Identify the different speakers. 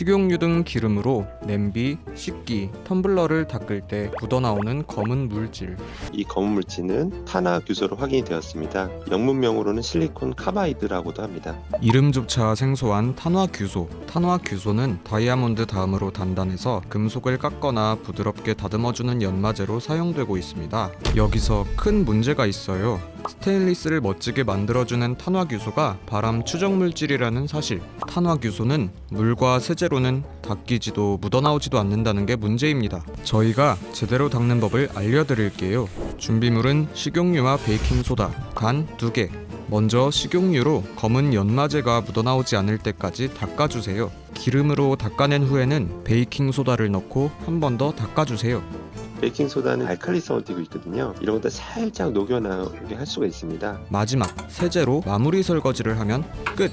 Speaker 1: 식용유 등 기름으로 냄비, 식기, 텀블러를 닦을 때 묻어나오는 검은 물질.
Speaker 2: 이 검은 물질은 탄화 규소로 확인이 되었습니다. 영문명으로는 실리콘 카바이드라고도 합니다.
Speaker 1: 이름조차 생소한 탄화 규소. 탄화 규소는 다이아몬드 다음으로 단단해서 금속을 깎거나 부드럽게 다듬어주는 연마제로 사용되고 있습니다. 여기서 큰 문제가 있어요. 스테인리스를 멋지게 만들어주는 탄화규소가 바람 추적 물질이라는 사실. 탄화규소는 물과 세제로는 닦이지도 묻어나오지도 않는다는 게 문제입니다. 저희가 제대로 닦는 법을 알려드릴게요. 준비물은 식용유와 베이킹소다, 간 2개, 먼저 식용유로 검은 연마제가 묻어나오지 않을 때까지 닦아주세요. 기름으로 닦아낸 후에는 베이킹 소다를 넣고 한 번 더 닦아주세요.
Speaker 2: 베이킹 소다는 알칼리성을 띠고 있거든요. 이런 것들 살짝 녹여 나오게 할 수가 있습니다.
Speaker 1: 마지막 세제로 마무리 설거지를 하면 끝.